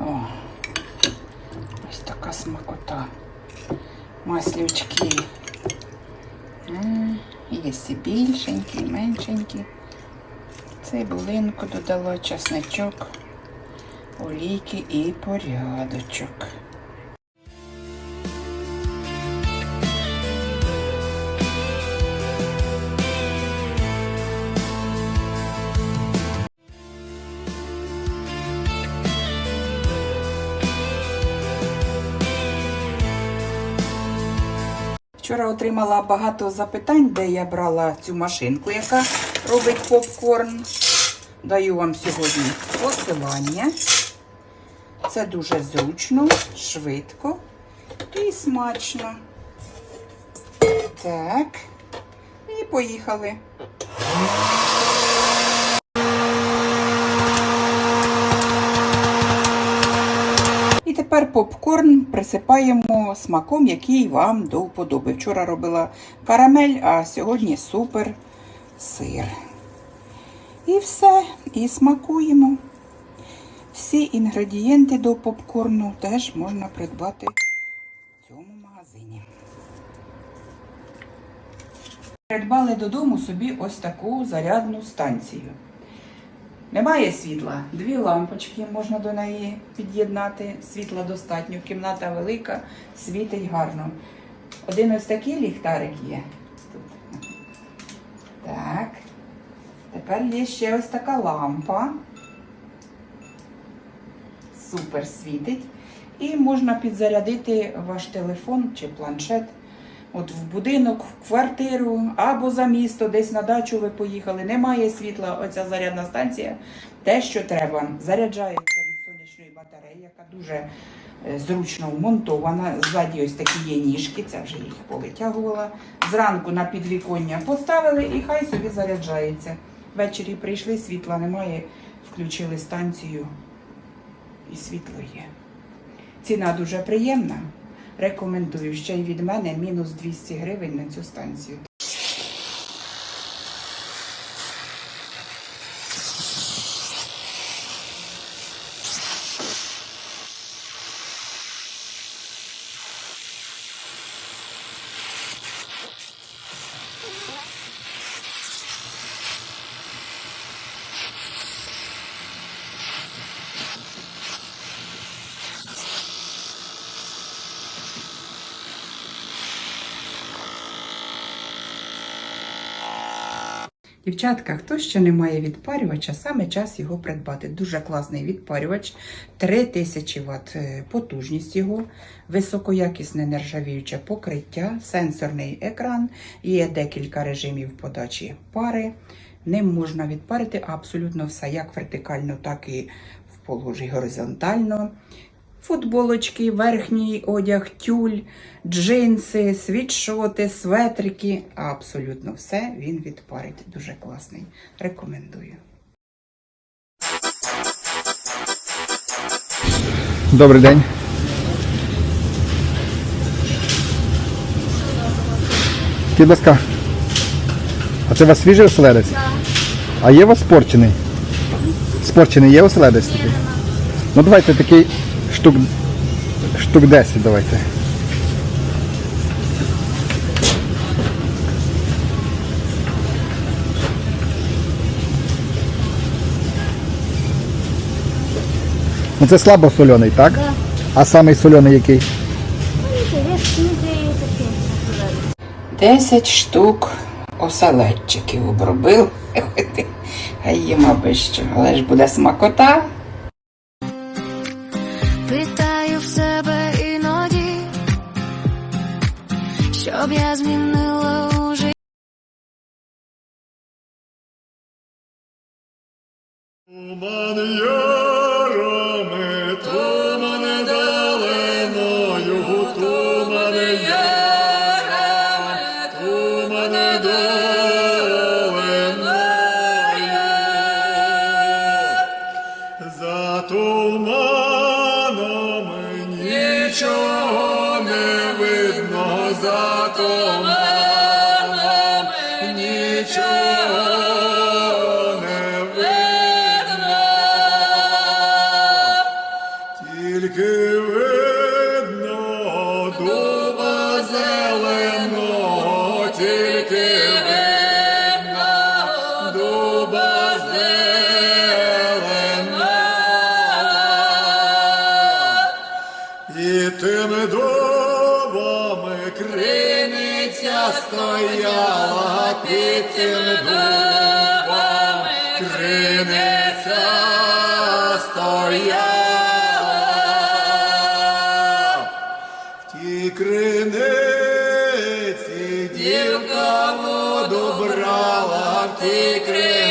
О, ось така смакота. Маслючки. Є і більшенькі, і меншенькі. Цибулинку додала, чесничок, олійки і порядочок. Вчора отримала багато запитань, де я брала цю машинку, яка робить попкорн. Даю вам сьогодні посилання. Це дуже зручно, швидко і смачно. Так. І поїхали. І тепер попкорн присипаємо смаком, який вам до вподоби. Вчора робила карамель, а сьогодні супер сир. І все, і смакуємо. Всі інгредієнти до попкорну теж можна придбати в цьому магазині. Придбали додому собі ось таку зарядну станцію. Немає світла, дві лампочки можна до неї під'єднати. Світла достатньо, кімната велика, світить гарно. Один ось такий ліхтарик є. Тут. Так. Тепер є ще ось така лампа. Супер світить. І можна підзарядити ваш телефон чи планшет. От в будинок, в квартиру або за місто, десь на дачу ви поїхали. Немає світла, оця зарядна станція. Те, що треба, заряджається від сонячної батареї, яка дуже е, зручно вмонтована. Ззаді ось такі є ніжки, це вже їх повитягувала. Зранку на підвіконня поставили і хай собі заряджається. Ввечері прийшли, світла немає, включили станцію і світло є. Ціна дуже приємна. Рекомендую ще й від мене мінус 200 гривень на цю станцію. Дівчатка, хто ще не має відпарювача, саме час його придбати. Дуже класний відпарювач, 3000 Вт е, потужність його, високоякісне нержавіюче покриття, сенсорний екран, є декілька режимів подачі пари. Ним можна відпарити абсолютно все, як вертикально, так і в положі горизонтально. Футболочки, верхній одяг, тюль, джинси, світшоти, светрики. Абсолютно все він відпарить. Дуже класний. Рекомендую. Добрий день. Ласка, а це у вас свіжий оселедець? А є у вас спорчений? Спорчений є оселедець такий? Ну давайте такий штук, штук 10 давайте. Ну це слабо соляний, так? Да. А самий соляний який? Видите, весь книги такі. 10 штук оселедчиків обробив. А їм аби що. Але ж буде смакота. Щоб я стояла під дубом, криниця стояла. В тій криниці дівка воду брала, в тій криниці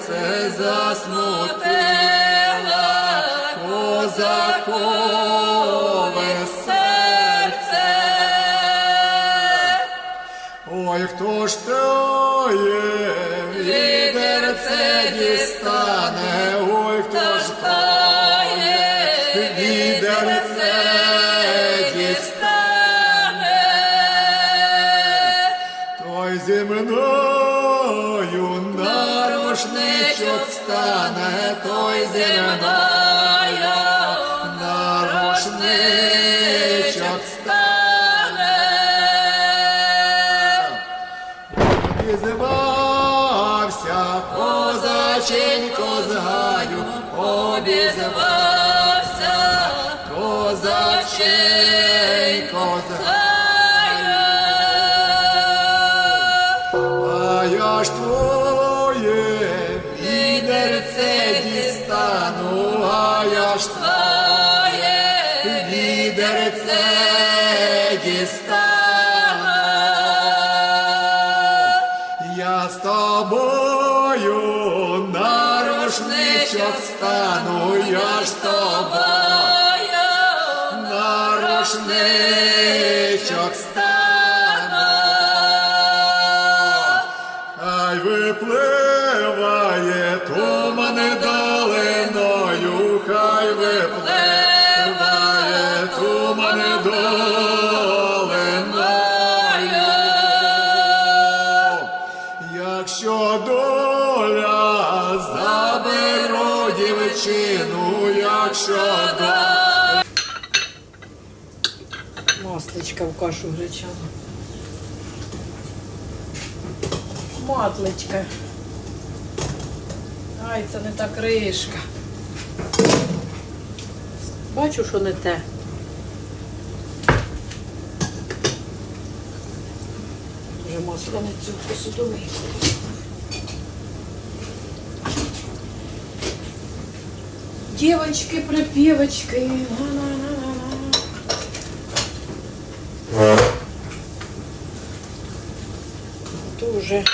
серце, засмутила козакове серце. Ой, хто ж тоє відерце дістане, ой, хто ж тоє відерце дістане, той зі мною рушничок стане, той зі мною на рушничок стане. Обізвався козаченько з гаю, обізвався козаченько з. Масличка в кашу гречану. Матличка. Ай, це не та кришка. Бачу, що не те. Вже масло не цю посудовий. Дівочки, припівочки. На-на-на-на-на. То вже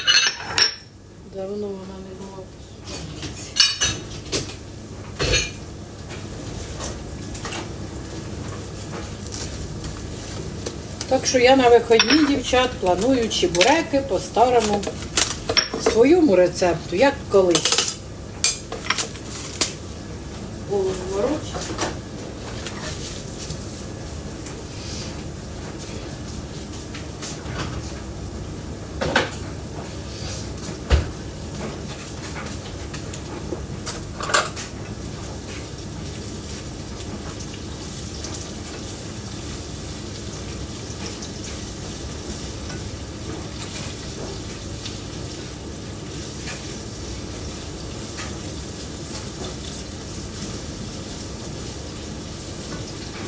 давно вона не була в. Так що я на виходні, дівчат, планую чебуреки по старому своєму рецепту, як колись.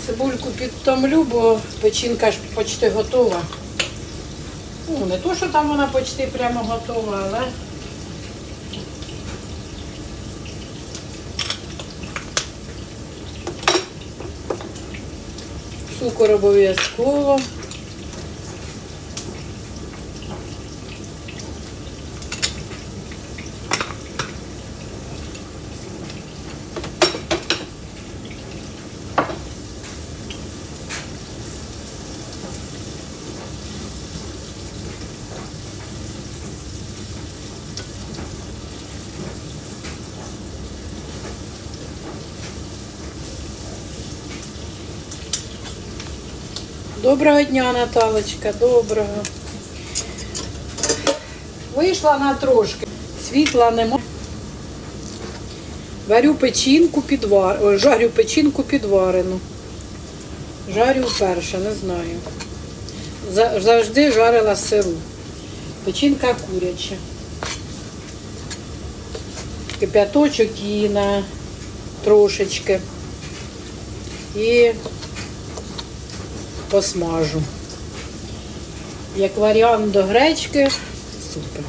Цибульку підтомлю, бо печінка ж почти готова. Ну, не то, що там вона почти прямо готова, але. Цукор обов'язково. Доброго дня, Наталочка, доброго. Вийшла на трошки. Світла нема. Варю печінку підвар... Ой, жарю печінку підварену. Жарю вперше, не знаю. Завжди жарила сиру. Печінка куряча. Кип'яточок її на трошечки. І посмажу. Як варіант до гречки, супер.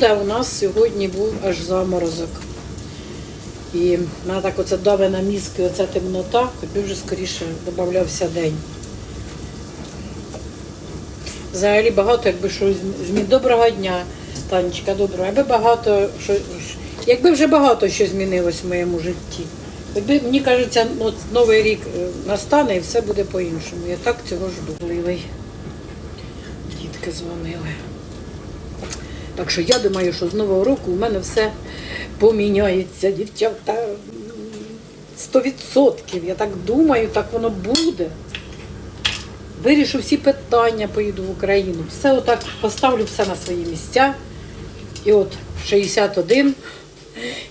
Погода у нас сьогодні був аж заморозок. І мене так оце даве на мізки, оця темнота, хоч вже скоріше додавався день. Взагалі багато, якби що змін. Доброго дня, Танечка, доброго. Якби багато що, якби вже багато що змінилось в моєму житті. Якби, мені кажеться, от новий рік е, настане і все буде по-іншому. Я так цього жду. Ливий. Дітки дзвонили. Так що я думаю, що з Нового року у мене все поміняється, дівчата. Сто відсотків. Я так думаю, так воно буде. Вирішу всі питання, поїду в Україну. Все отак поставлю все на свої місця. І от 61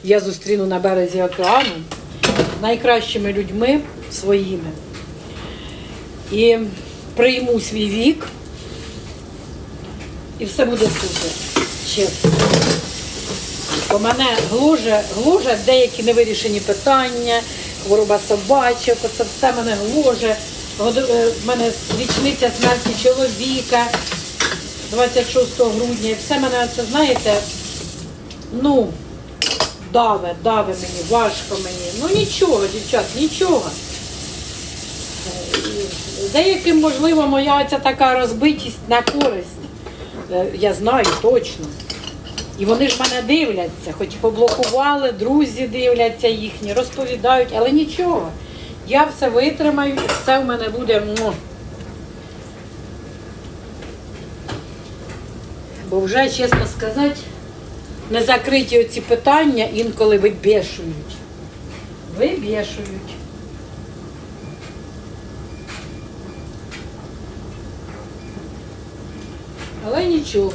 я зустріну на березі океану з найкращими людьми своїми. І прийму свій вік. І все буде супер. Чесно. Бо мене глуже деякі невирішені питання, хвороба собачок, оце все мене глуже. Году- е, мене річниця смерті чоловіка 26 грудня. Все мене це, знаєте, ну, даве, даве мені, важко мені. Ну нічого, дівчат, нічого. Е, Деяким, можливо, моя ця така розбитість на користь. Е, Я знаю точно. І вони ж мене дивляться, хоч поблокували, друзі дивляться їхні, розповідають, але нічого. Я все витримаю і все в мене буде. Бо вже, чесно сказати, не закриті оці питання інколи вибішують. Вибішують. Але нічого.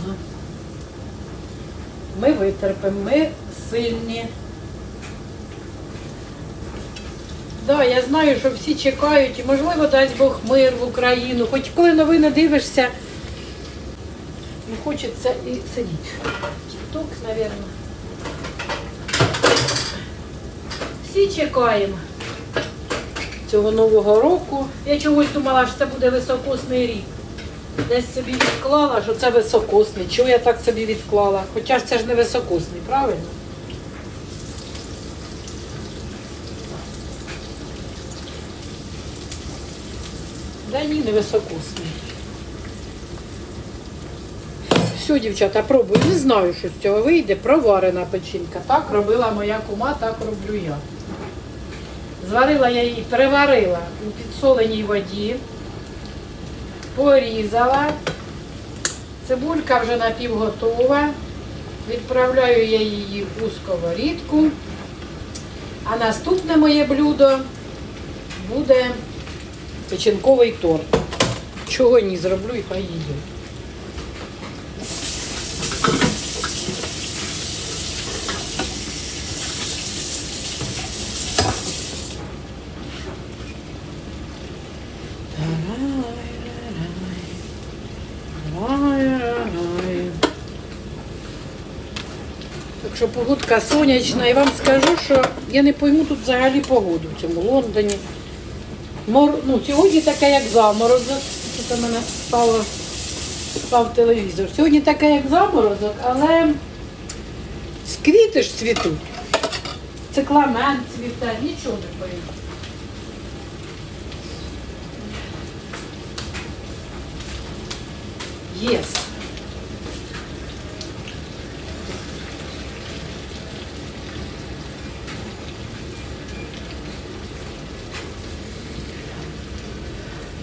Ми витерпимо, ми сильні. Да, я знаю, що всі чекають, і можливо дасть Бог мир в Україну. Хоч коли новини дивишся, не хочеться і сидіти. Тік-ток, мабуть. Всі чекаємо цього нового року. Я чогось думала, що це буде високосний рік. Десь собі відклала, що це високосний. Чого я так собі відклала? Хоча ж це ж не високосний, правильно? Да ні, не високосний. Все, дівчата, пробую. Не знаю, що з цього вийде. Проварена печінка. Так робила моя кума, так роблю я. Зварила я її, переварила у підсоленій воді, порізала. Цибулька вже напівготова. Відправляю я її у сковорідку. А наступне моє блюдо буде печінковий торт. Чого ні, зроблю і хай їдять. Так що погодка сонячна. І вам скажу, що я не пойму тут взагалі погоду в цьому Лондоні. Мор... Ну, сьогодні таке, як заморозок. Тут у мене стало, став телевізор. Сьогодні таке, як заморозок, але з квіти ж цвітуть. цикламен цвіте, нічого не боїться. Єс.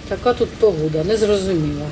Така тут погода, незрозуміла.